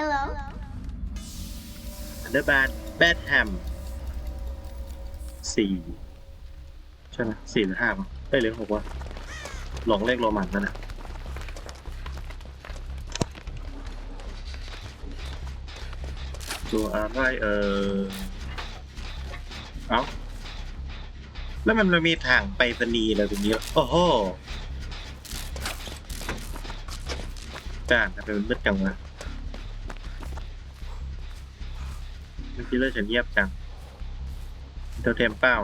Hello. อันเดอร์แบดแบดแฮมสี่ใช่ไหมสี่หรือห้าวะได้ยหรือหกวะหลงเลขโรมันนั่นแหละตัวอะไรเออเอ้าแล้วมันมีทางไปรษณีย์อะไรตรงนี้วโอ้โหจ้านทำไมมันมืดจังวะ เมื่อกี้เลือดฉันเงียบจังเทาเทมเป้า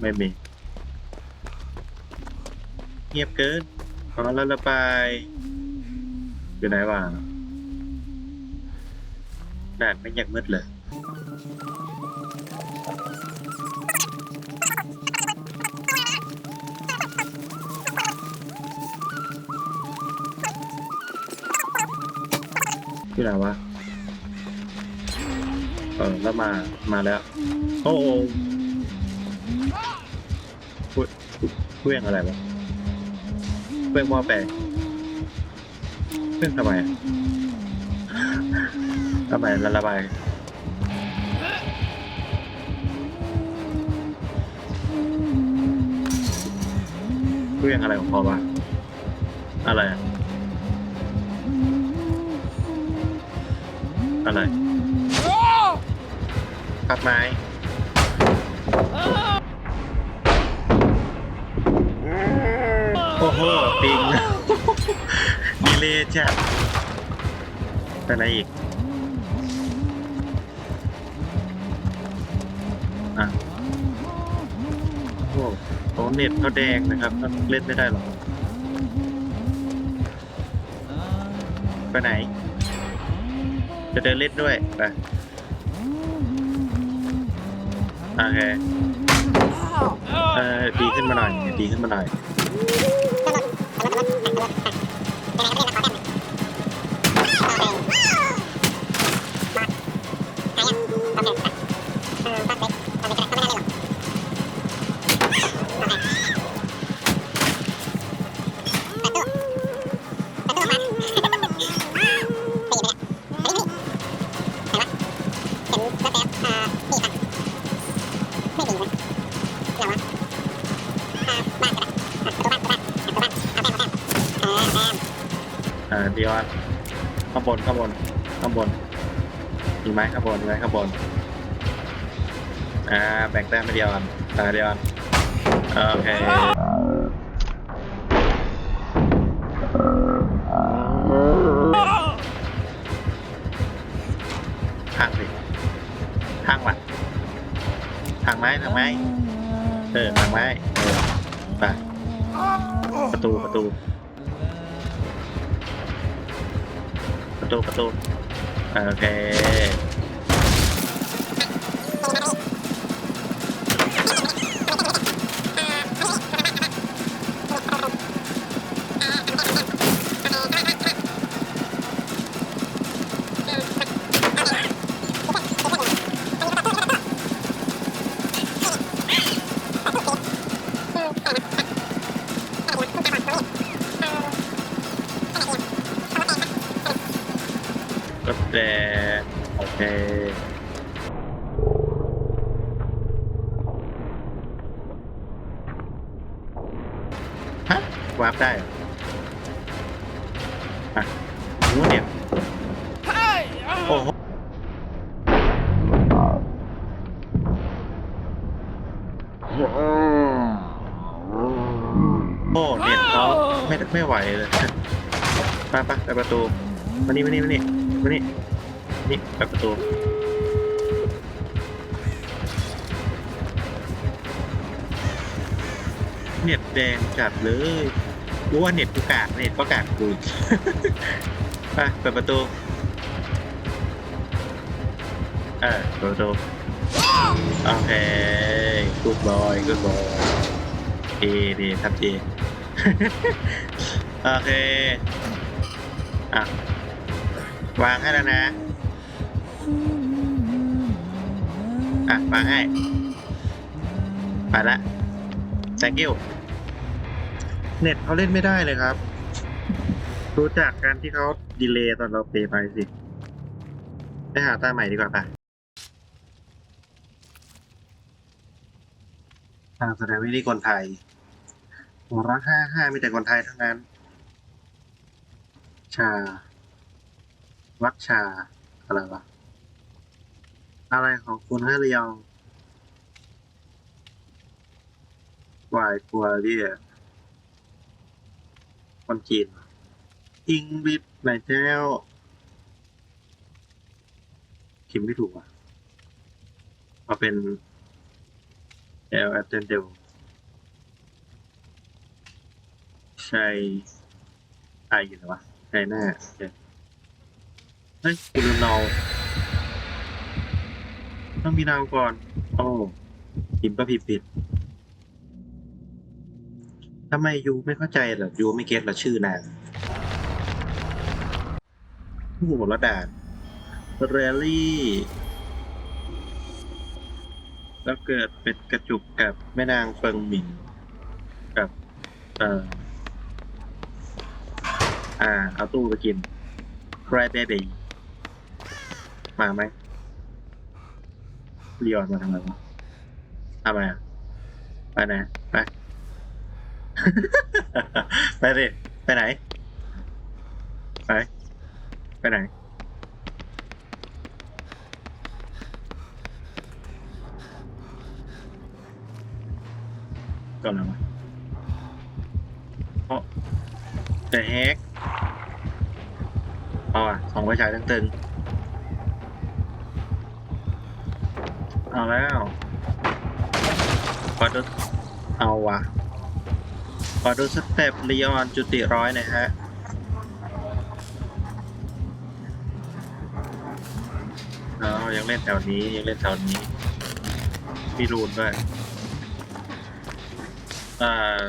ไม่มี เงียบเกินขอแล้วระบายอยู่ไหนวะด่านไม่ยังมืดเลยที่ไหนวะ เออแล้วมามาแล้ว โอ้โหพูดเรื่องอะไรวะเรื่องหม้อแปลงเรื่องทำไมอะทำไมละระบายเรื่องอะไรของพอวะอะไร อะอะไร ตัดไม้โอ้โหปิงดีเลยจ้ะไปไหนอีก อะ โอ้โหโอ้เน็ตเขาแดงนะครับ เล่นไม่ได้หรอกไปไหน จะเดินเล่นด้วย ไป โอเคเออดีขึ้นมาหน่อยดีขึ้นมาหน่อย อ่าแบ่งแต้มไปเดียวกันตาเดียวกันโอเคทางสิทางวะทางไม้ทางไม้เออทางไม้เออไปประตูประตู ประตูประตูโอเค วาร์ปได้เหรออะรู้เนี่ย โอ้โหโอ้เน็ตเขาไม่ไม่ไหวเลยไปไปไปประตูมานี่มานี่มานี่มานี่นี่ไปประตูเน็ตแดงจัดเลย รู้ว่าเน็ตกูกากเน็ตก็กากกูไปเปิดประตู เออเปิดประตู โอเคกูบอยกูบอยดีดีครับดีโอเค อะ วางให้แล้วนะ อะ วางให้ ไปละ thank you เน็ตเขาเล่นไม่ได้เลยครับ รู้จักการที่เขาดีเลย์ตอนเราเปย์ไปสิ ไปหาตาใหม่ดีกว่าปะทางแสดงวิธีคนไทยหัวรักห้าห้ามีแต่คนไทยทั้งนั้น ชา วักชา อะไรวะ อะไรของคุณให้รียองวายกลัวเรีย คนจีนอิงลิชไหนแจ้วพิมไม่ถูกอะเอาเป็น L a t t e n d e l ใช่ไออยู่นะวะใช่หน้าเฮ้ยกูลืมเนาต้องมีนาวก่อน โอ้พิมพ์ก็ผิดผิด ทำไมยูไม่เข้าใจเหรอยูไม่เก็ตเหรอชื่อนางโอ้โหระดานเรลลี่ แล้วเกิดเป็นกระจุกกับแม่นางเฟิงหมิงกับ เอ่อ อ่า เอาตู้ไปกิน Cry Baby มาไหมเรียนมาทำไมวะทำไมอะไปไหน ไปดิไปไหน ไป ไปไหน ก่อนแล้วะโอ้เดอะแฮกเอาอะสองไฟฉายตึงตึงๆเอาแล้วขอดูเอาวะ อดูสเต็ปลีออนจุติร้อยหนะฮะเอายังเล่นแถวนี้ยังเล่นแถวนี้มีรูนด้วยอ่า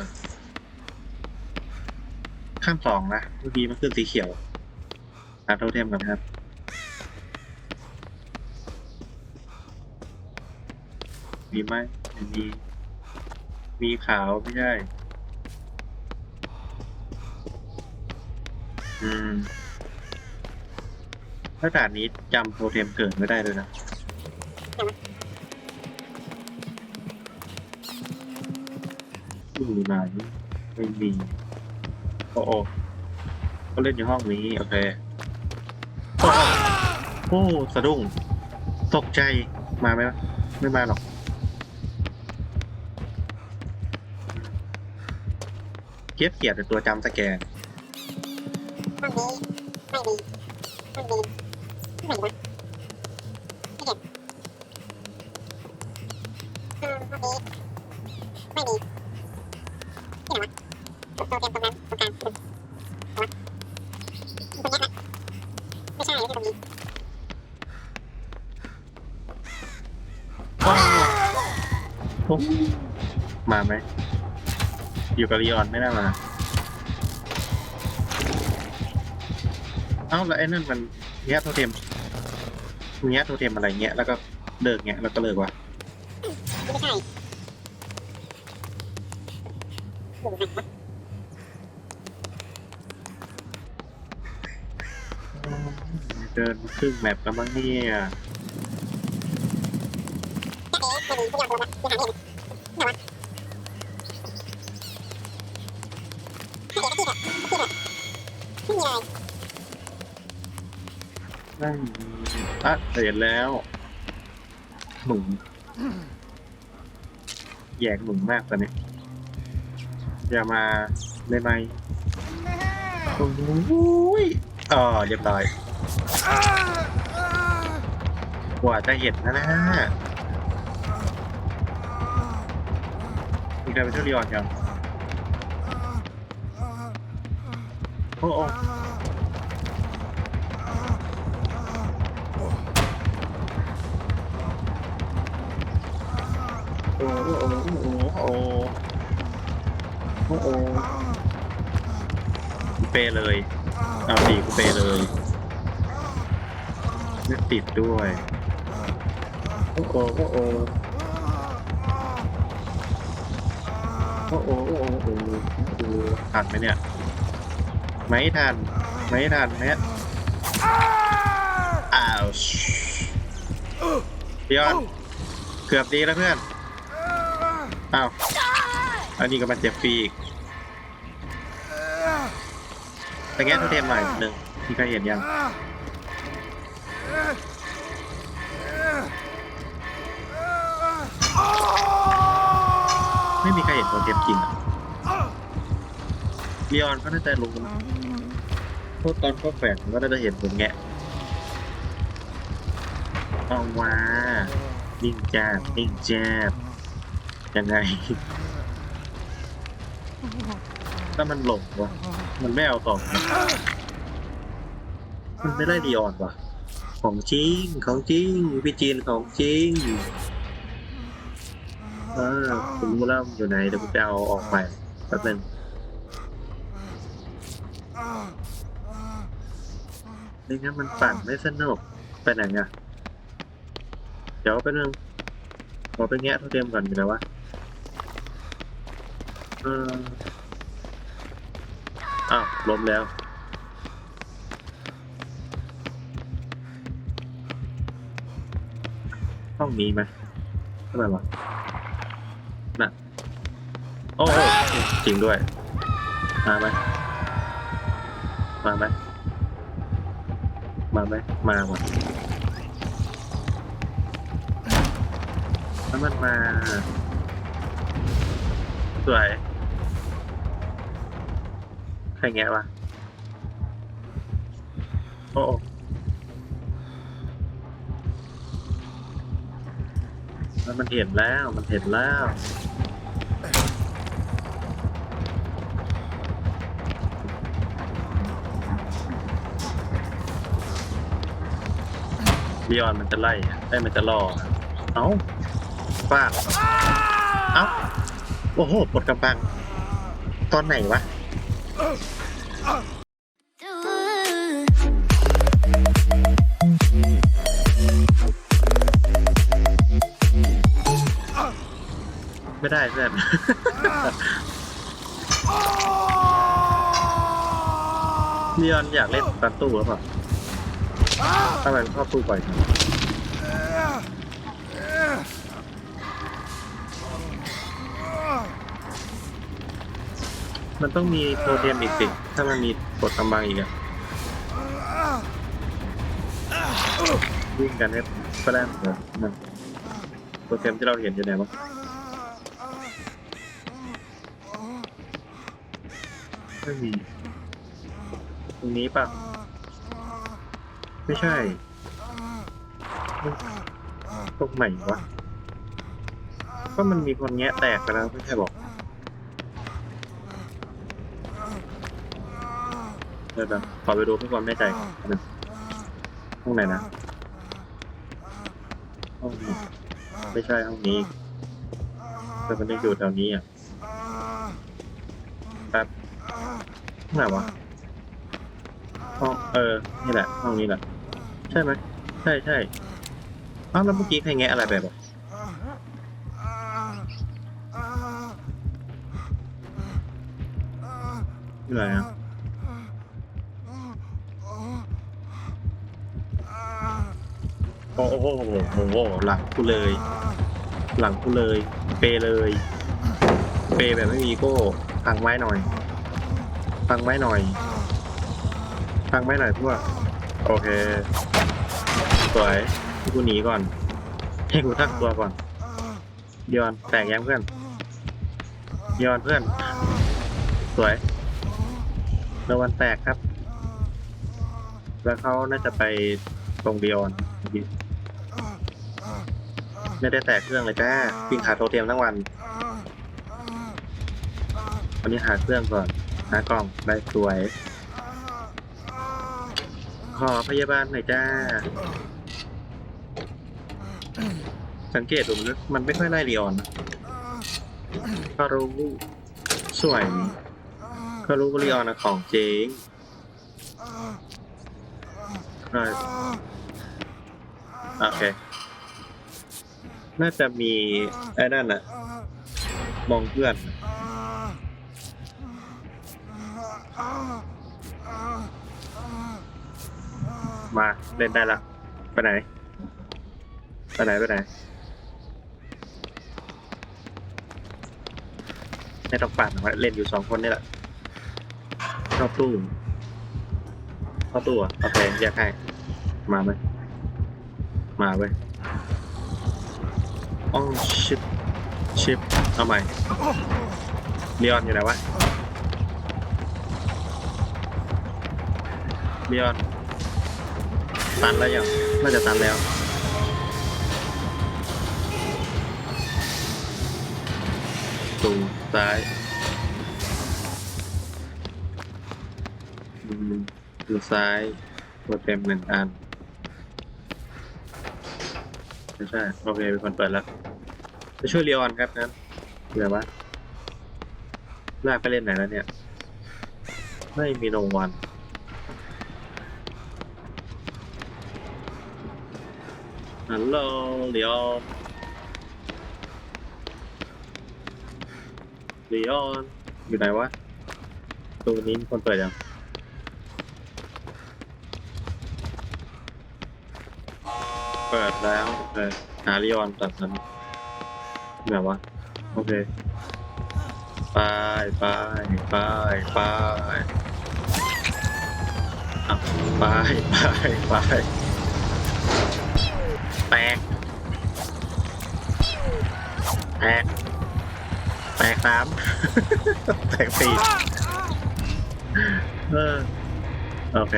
ข้ามสองนะเมื่อกี้มันขึ้นสีเขียวหาโทเทมกันนะครับมีไหมม่มีมีขาวไม่ใช่ อืมถ้าด่านนี้จำโทเทมเกิดไม่ได้เลยนะ อยู่ไหนไม่มี โอ้โอ้ก็เล่นอยู่ห้องนี้ โอเค โอ้โอ้สะดุ้ง ตกใจ มาไหมวะไม่มาหรอก เกียบเกียดแต่ตัวจำสแกนห้องนี้ไไมาไหม อยู่กับลีออนไม่ได้มา เอ้าแล้วไอ้นั่นมันเงี้ยโทเทมเงี้ยโทเทมอะไรเงี้ยแล้วก็เลิกเงี้ยแล้วก็เลิกวะไม่ใช่อยู่ไหนวะเดินครึ่งแมปแล้วมั้งเนี่ยไม่มีอะไม่เห็ นไหนวะแค่เอ๊ะก็ที่แบบที่แบบไม่มีอะไรนั่นอะเห็นแล้ว หนุ่มแยกหนุ่มมากตอนนี้อย่ามาได้ไหมโอ้ยอ๋อเรียบร้อยกว่าจะเห็นนะนะมีใครไปเที่ยรีออนยังโอ้โกูเปเลย เอาดีกูเปเลยไม่ติดด้วย โอ้โอ้โอ้โอ้โอ้โอ้โอ้โอ้โอ้โอ้ทันไหมเนี่ย ไม่ทัน ไม่ทันแมทอ้าวพี่ออนเกือบดีแล้วเพื่อน อ้าวอันนี้ก็มาเจ็บฟรีอีกแต่แง่โทเทมหน่อยหนึ่งมีใครเห็นยังไม่มีใครเห็นโทเทมจริงอะลีออนก็น่าจะรู้นะพวกตอนพวกแฝงก็น่าจะเห็นผมแงะเอาว่านิ่งแจบนิ่งแจบ ยังไง ถ้ามันหลงวะมันไม่เอาต่อนะมันไม่ได้ดีออนวะของจริงของจริงพี่จีนของจริงเออผมรู้แล้วอยู่ไหนเดี๋ยวผมไปเอาออกไปแป๊บนึงไม่งั้นมันปั่นไม่สนุกไปไหนอะ เดี๋ยวไปนึงขอไปแงะโทเทมก่อนอยู่แล้ววะ เอออ้าวล้มแล้ว ห้องนี้ไหมทำไมวะน่ะ โอ้โหจริงด้วย มาไหมมาไหมมาไหมมาว่ะแล้วมันมา สวย รแงะวะโอ้แล้วมันเห็นแล้วมันเห็นแล้วลีออนมันจะไล่ได้มันจะล่อเอ้าฟาดเอ้าโอ้โหปลดกำบัง ตอนไหนวะ ไม่ได้เพื่อนลีออนอยากเล่นตันตู้หรือเปล่าทำไมมันชอบตู้บ่อยจัง มันต้องมีโปรเทมอีกสิถ้ามันมีกดกำบังอีกอะวิ่งกันให้แปลงเลยนะโปรเทมที่เราเห็นอยู่ไหนวะไม่มีตรงนี้ปะไม่ใช่ตรงไหนวะก็มันมีคนแงะแตกไปแล้วไม่ใช่บอก เดี๋ยวนะขอไปดูเพื่อความแน่ใจนะห้องไหนนะห้องนี้ไม่ใช่ห้องนี้แต่มันยังอยู่แถวนี้อะแป๊บห้องไหนวะห้องเออนี่แหละ ห้องนี้แหละ ใช่ไหมใช่ใช่อ้าวแล้วเมื่อกี้ใครแงะอะไรไปบอกอยู่ไหนอะ โอ้โหโอ้โหหลังกูเลย หลังกูเลย เปเลย เปแบบไม่มีโก้พังไม้หน่อยพังไม้หน่อยพังไม้หน่อยพวกโอเคสวยให้กูหนีก่อนให้กูทักตัวก่อนยอนแตกยังเพื่อนยอนเพื่อน สวยรางวัลแตกครับ แล้วเขาน่าจะไปตรงเดียอน ไม่ได้แตกเครื่องเลยจ้าวิ่งหาโทรเทียมทั้งวันวันนี้หาเครื่องก่อนหากล่องได้สวย ขอพยาบาลหน่อยจ้า สังเกตดูมันมันไม่ค่อยไล่ลีออนนะก็รู้สวยก็รู้ว่าลีออนนะของจริงอ่าโอเค น่าจะมีไอ้นั่นน่ะ มองเพื่อน มาเล่นได้ละ ไปไหน ไปไหน ไปไหน ไม่ต้องปั่นเล่นอยู่สองคนนี่แหละเข้าตู้เข้าตู้อะโอเคแยกให้ มาไหมมาเว้ย อ๋อชิปชิปเอาใหม่เลียนอยู่ไหนวะเลียนตันแล้วยังน่าจะตันแล้วตูซ้ายอืมดูซ้ายตัวเต็มหนึ่งอัน ไม่ใช่โอเคเป็นคนเปิดแล้วจะช่วยเรียออนครับนั้นเดี๋ยวะลากไปเล่นไหนแล้วเนี่ย ไม่มีโนวันฮัลโหลเรียอนเรียนอยู่ไหนวะตัวนี้มีคนเปิดยัง เปิดแล้วโอเคหาเรียอนตัดนั้นไหนวะโอเคไปไปไปไปอะไปไปไปแตกแตกแตกสามแตกสี่เออโอเค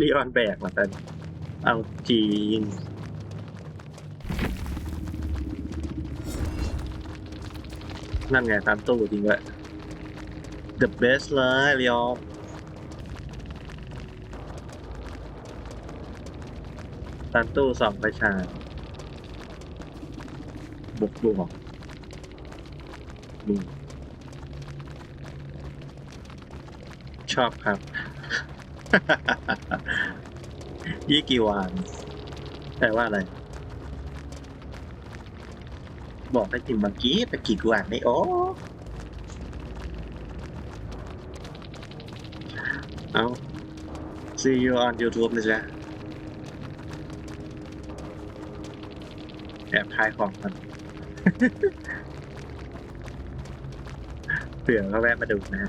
ลีออนแบกมาแต่เอาจริงนั่นไงตามตู้จริงด้วย the best เลยเรียวตามตู้สองประชาบุกดูหรอกดูชอบครับ ยี่กี่วานแปลว่าอะไร บอกได้จริงเมื่อกี้ตะกี้กูอ่านไม่โอ้เอา see you on YouTube นะจ๊ะแอบทายของกันเผื่อเขาแวะมาดูนะ